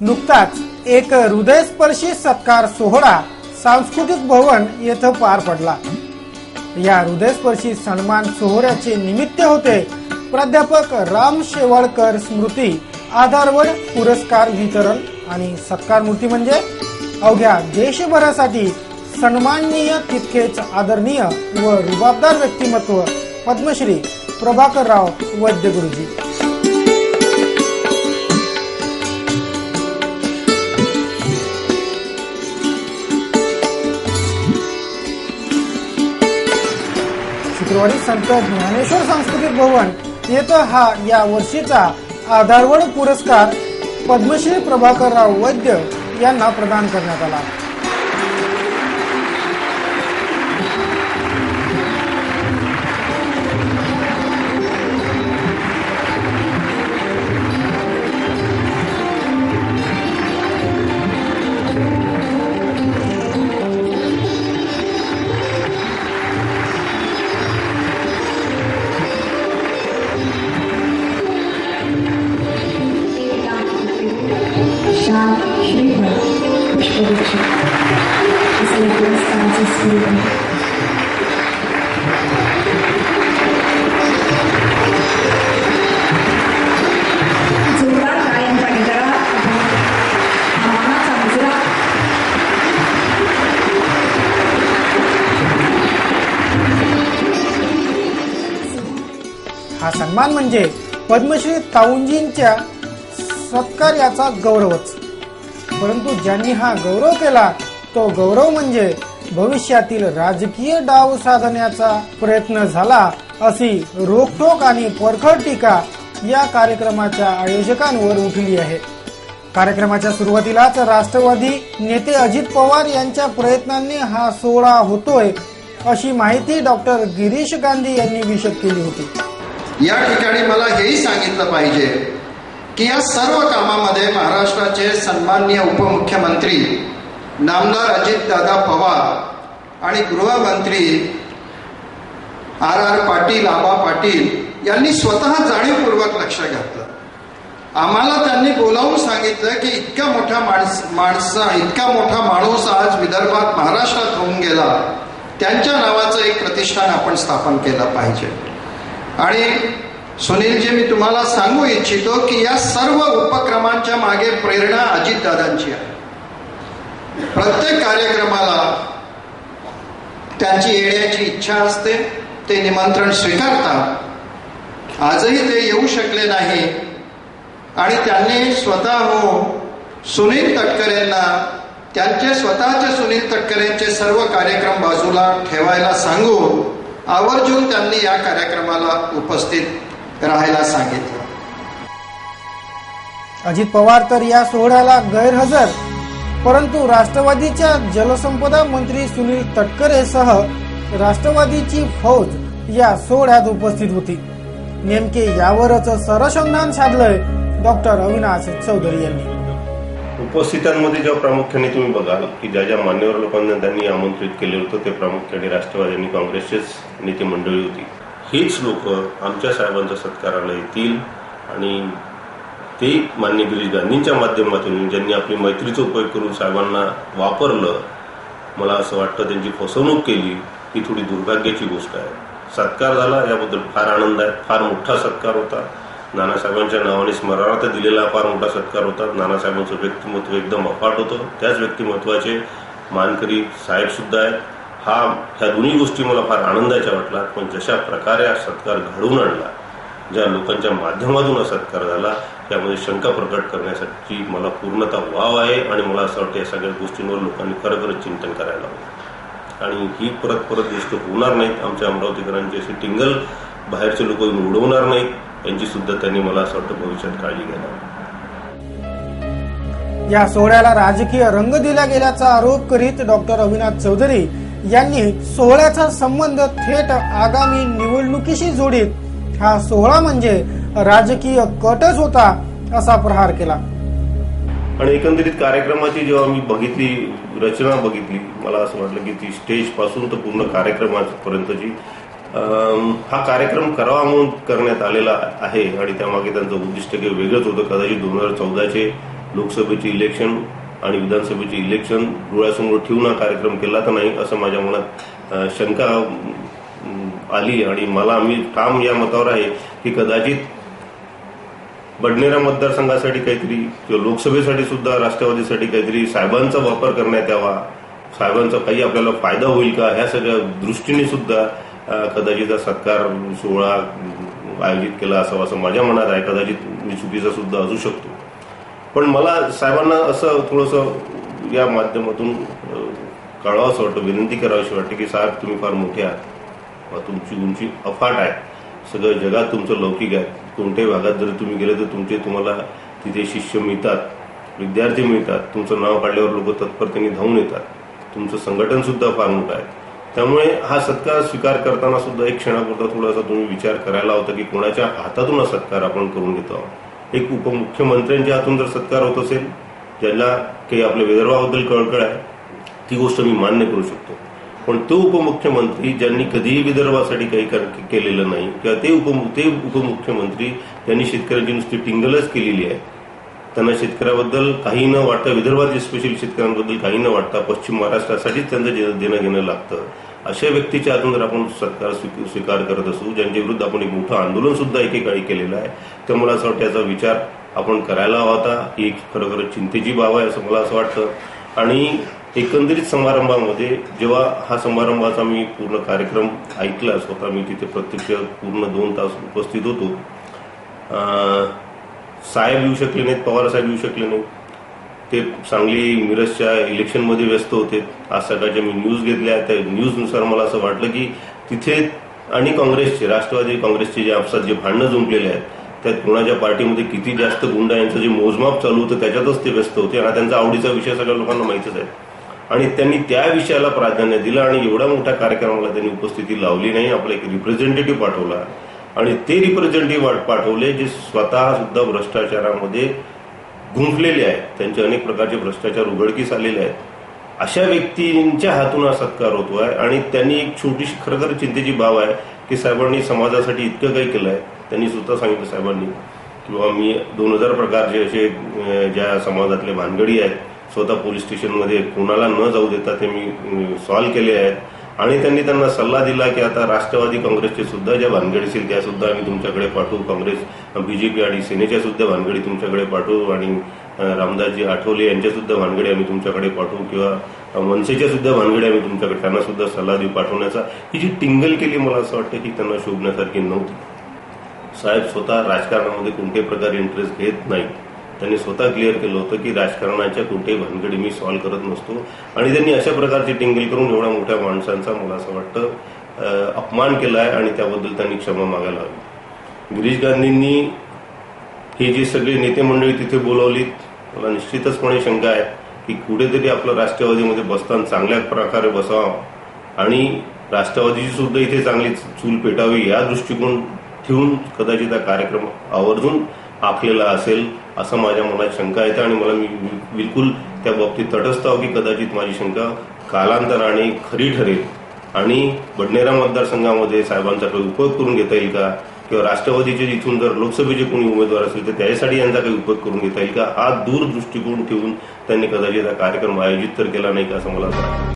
नुकताच एक हृदयस्पर्शी सत्कार सोहळा सांस्कृतिक भवन येथे पार पडला. या हृदयस्पर्शी सन्मान सोहळ्याचे निमित्त होते प्राध्यापक राम शेवाळकर स्मृती आधारवड पुरस्कार वितरण आणि सत्कार मूर्ती म्हणजे अवघ्या देशभरासाठी सन्माननीय तितकेच आदरणीय व रुबाबदार व्यक्तिमत्व पद्मश्री प्रभाकरराव वैद्य गुरुजी शुक्रवारी संत ज्ञानेश्वर सांस्कृतिक भवन येथे हा या वर्षीचा आधारवड पुरस्कार पद्मश्री प्रभाकरराव वैद्य यांना प्रदान करण्यात आला. हा सन्मान म्हणजे पद्मश्री ताऊंजींच्या सत्कार्याचा गौरवच. परंतु ज्यांनी हा गौरव केला तो गौरव म्हणजे भविष्यातील राजकीय डाव साधण्याचा प्रयत्न झाला अशी रोखोक आणि परखड टीका या कार्यक्रमाच्या आयोजकांवर उठली आहे. कार्यक्रमाच्या सुरुवातीलाच राष्ट्रवादी नेते अजित पवार यांच्या प्रयत्नांनी हा सोहळा होतोय अशी माहिती डॉक्टर गिरीश गांधी यांनी विषद केली होती. या ठिकाणी मला हेही सांगितलं पाहिजे की या सर्व कामामध्ये महाराष्ट्राचे सन्माननीय उपमुख्यमंत्री नामदार अजितदादा पवार आणि गृहमंत्री आर आर पाटील आबा पाटील यांनी स्वतः जाणीवपूर्वक लक्ष घातलं. आम्हाला त्यांनी बोलावून सांगितलं की इतका मोठा माणस माणसा इतका मोठा माणूस आज विदर्भात महाराष्ट्रात होऊन गेला. त्यांच्या नावाचं एक प्रतिष्ठान आपण स्थापन केलं पाहिजे. आणि सुनीलजी मी तुम्हाला सांगू इच्छितो की या सर्व उपक्रमांच्या मागे प्रेरणा अजितदादांची आहे. प्रत्येक कार्यक्रमाला त्यांची येण्याची इच्छा असते ते निमंत्रण स्वीकारतात. आजही ते येऊ शकले नाही. आणि त्यांनी स्वतः सुनील तटकरेंना त्यांचे स्वतःचे सुनील तटकरेंचे सर्व कार्यक्रम बाजूला ठेवायला सांगून आवर्जून त्यांनी या कार्यक्रमाला उपस्थित राहायला सांगितलं. अजित पवार तर या सोहळ्याला गैरहजर परंतु राष्ट्रवादीच्या जलसंपदा मंत्री सुनील तटकरेसह राष्ट्रवादीची फौज या सोहळ्यात उपस्थित होती. नेमके यावरच सरसंधान साधलंय डॉक्टर अविनाश चौधरी यांनी. उपस्थितांमध्ये ज्या प्रामुख्याने तुम्ही बघाल की ज्या ज्या मान्यवर लोकांना त्यांनी आमंत्रित केले होतं ते प्रामुख्याने राष्ट्रवादी आणि काँग्रेसचेच नेते मंडळी होती. हीच लोक आमच्या साहेबांच्या सत्काराला येतील आणि ते मान्य गिरीश गांधींच्या माध्यमातून ज्यांनी आपली मैत्रीचा उपयोग करून साहेबांना वापरलं मला असं वाटतं त्यांची फसवणूक केली ही थोडी दुर्भाग्याची गोष्ट आहे. सत्कार झाला याबद्दल फार आनंद आहे फार मोठा सत्कार होता. नानासाहेबांच्या नावाने स्मरणार्थ दिलेला फार मोठा सत्कार होता. नानासाहेबांचं व्यक्तिमत्व एकदम अफाट होतं. त्याच व्यक्तिमत्वाचे मानकरी साहेब सुद्धा आहेत. हा ह्या दोन्ही गोष्टी मला फार आनंदाच्या वाटला पण जशा प्रकारे हा सत्कार घडवून आणला ज्या लोकांच्या माध्यमातून हा सत्कार झाला त्यामध्ये शंका प्रकट करण्यासाठी मला पूर्णतः वाव आहे आणि मला असं वाटतं या सगळ्या गोष्टींवर लोकांनी खरोखरच चिंतन करायला हवं. आणि ही परत परत गोष्ट होणार नाहीत. आमच्या अमरावतीकरांची अशी टिंगल बाहेरचे लोक उडवणार नाहीत. यांची सुद्धा त्यांनी मला असं वाटतं भविष्यात काळजी घ्यायला या सोहळ्याला राजकीय रंग दिला गेल्याचा आरोप करीत डॉक्टर अविनाश चौधरी यांनी सोहळ्याचा संबंध थेट आगामी निवडणुकीशी जोडीत हा सोहळा म्हणजे राजकीय कटच होता असा प्रहार केला. आणि एकंदरीत कार्यक्रमाची जेव्हा मी बघितली रचना बघितली मला असं वाटलं की ती स्टेजपासून तर पूर्ण कार्यक्रमापर्यंतची हा कार्यक्रम करावा म्हणून करण्यात आलेला आहे आणि त्यामागे त्यांचं उद्दिष्ट काही वेगळंच होतं. कदाचित दोन हजार चौदाचे लोकसभेचे इलेक्शन आणि विधानसभेचे इलेक्शन डोळ्यासमोर ठेवून हा कार्यक्रम केला तर नाही असं माझ्या मनात शंका आली आणि मला मी ठाम या मतावर आहे की कदाचित बडनेरा मतदारसंघासाठी काहीतरी किंवा लोकसभेसाठी सुद्धा राष्ट्रवादीसाठी काहीतरी साहेबांचा वापर करण्यात यावा. साहेबांचा काही आपल्याला फायदा होईल का? ह्या सगळ्या दृष्टीने सुद्धा कदाचित सत्कार सोहळा आयोजित केला असावा असं माझ्या मनात आहे. कदाचित मी चुकीचा सुद्धा असू शकतो. पण मला साहेबांना असं थोडंसं या माध्यमातून अ, कळवावंसं वाटतं विनंती करावीशी वाटते की साहेब तुम्ही फार मोठे आहात. तुमची उंची अफाट आहे. सगळं जगात तुमचं लौकिक आहे. कोणत्याही भागात जर तुम्ही गेले तर तुमचे तुम्हाला तिथे शिष्य मिळतात विद्यार्थी मिळतात. तुमचं नाव काढल्यावर लोक तत्परतेने धावून येतात. तुमचं संघटन सुद्धा फार मोठं आहे. त्यामुळे हा सत्कार स्वीकार करताना सुद्धा एक क्षणापुरता थोडासा तुम्ही विचार करायला होता की कोणाच्या हातातून हा सत्कार आपण करून घेतो आहोत. एक उपमुख्यमंत्र्यांच्या हातून जर सत्कार होत असेल ज्यांना काही आपल्या विदर्भाबद्दल कळकळ आहे ती गोष्ट मी मान्य करू शकतो. पण तो उपमुख्यमंत्री ज्यांनी कधीही विदर्भासाठी काही कर- केलेलं नाही किंवा ते उपमु ते उपमुख्यमंत्री ज्यांनी शेतकऱ्यांची नुसती टिंगलच केलेली आहे त्यांना शेतकऱ्याबद्दल काही न वाटता विदर्भातील स्पेशल शेतकऱ्यांबद्दल काही न वाटता पश्चिम महाराष्ट्रासाठीच त्यांचं देणं घेणं लागतं अशा व्यक्तीच्या हातून जर आपण सरकार स्वीकार करत असू ज्यांच्या विरुद्ध आपण एक मोठं आंदोलन सुद्धा एकेकाळी केलेलं आहे तर मला असं वाटतं याचा विचार आपण करायला हवा होता. ही एक खरोखर चिंतेची बाब आहे असं मला असं वाटतं. आणि एकंदरीत समारंभामध्ये जेव्हा हा समारंभाचा मी पूर्ण कार्यक्रम ऐकला स्वतः मी तिथे प्रत्यक्ष पूर्ण दोन तास उपस्थित होतो. साहेब येऊ शकले नाहीत पवार साहेब येऊ शकले नाहीत. ते सांगली मिरजच्या इलेक्शनमध्ये व्यस्त होते. आज सकाळच्या मी न्यूज घेतल्या. त्या न्यूजनुसार मला असं वाटलं की तिथे आणि काँग्रेसचे राष्ट्रवादी काँग्रेसचे जे आपसात जे भांडणं जुंपलेले आहेत त्यात कोणाच्या पार्टीमध्ये किती जास्त गुंडा यांचं जे मोजमाप चालू होतं त्याच्यातच ते व्यस्त होते. आणि त्यांचा आवडीचा विषय सगळ्या लोकांना माहितीच आहे. आणि त्यांनी त्या विषयाला प्राधान्य दिलं आणि एवढ्या मोठ्या कार्यक्रमाला त्यांनी उपस्थिती लावली नाही. आपला एक रिप्रेझेंटेटिव्ह पाठवला. आणि ते रिप्रेझेंटेटिव्ह पाठवले जे स्वतः सुद्धा भ्रष्टाचारामध्ये गुंफलेले आहेत. त्यांचे अनेक प्रकारचे भ्रष्टाचार उघडकीस आलेले आहेत. अशा व्यक्तींच्या हातून हा सत्कार होतो आहे आणि त्यांनी एक छोटीशी खरं तर चिंतेची बाब आहे की साहेबांनी समाजासाठी इतकं काही केलं आहे त्यांनी स्वतः सांगितलं साहेबांनी किंवा मी दोन हजार प्रकारचे असे ज्या समाजातले भानगडी आहेत स्वतः पोलीस स्टेशनमध्ये कोणाला न जाऊ देता ते मी सॉल्व्ह केले आहेत. आणि त्यांनी त्यांना सल्ला दिला की आता राष्ट्रवादी काँग्रेसचे सुद्धा ज्या भानगडी असतील त्या सुद्धा आम्ही तुमच्याकडे पाठवू. काँग्रेस बीजेपी आणि सेनेच्या सुद्धा भानगडी तुमच्याकडे पाठवू आणि रामदासजी आठवले यांच्या सुद्धा भानगडी आम्ही तुमच्याकडे पाठवू किंवा मनसेच्या सुद्धा भानगडी आम्ही तुमच्याकडे त्यांना सुद्धा सल्ला देऊ पाठवण्याचा. ही जी टिंगल केली मला असं वाटतं की त्यांना शोभण्यासारखी नव्हती. साहेब स्वतः राजकारणामध्ये कोणत्याही प्रकारे इंटरेस्ट घेत नाहीत. त्यांनी स्वतः क्लिअर केलं होतं की राजकारणाच्या कुठेही भानगडी मी सॉल्व्ह करत नसतो. आणि त्यांनी अशा प्रकारची टिंगल करून एवढ्या मोठ्या माणसांचा मला असं वाटतं अपमान केला आहे आणि त्याबद्दल त्यांनी क्षमा मागायला हवी. गिरीश गांधींनी हे जे सगळे नेते मंडळी तिथे बोलावलीत मला निश्चितचपणे शंका आहे की कुठेतरी आपलं राष्ट्रवादीमध्ये बसताना चांगल्या प्रकारे बसावं आणि राष्ट्रवादीची सुद्धा इथे चांगली चूल पेटावी या दृष्टिकोन ठेवून कदाचित हा कार्यक्रम आवर्जून आखलेला असेल असं माझ्या मनात शंका येते आणि मला मी बिलकुल त्या बाबतीत तटस्थ आहो की कदाचित माझी शंका कालांतराने खरी ठरेल. आणि बडनेरा मतदारसंघामध्ये साहेबांचा काही उपयोग करून घेता येईल का? किंवा राष्ट्रवादीचे इथून जर लोकसभेचे कोणी उमेदवार असतील तर त्याच्यासाठी यांचा काही उपयोग करून घेता येईल का? हा दूर दृष्टिकोन ठेवून त्यांनी कदाचित हा कार्यक्रम आयोजित तर केला नाही का असं मला वाटतं.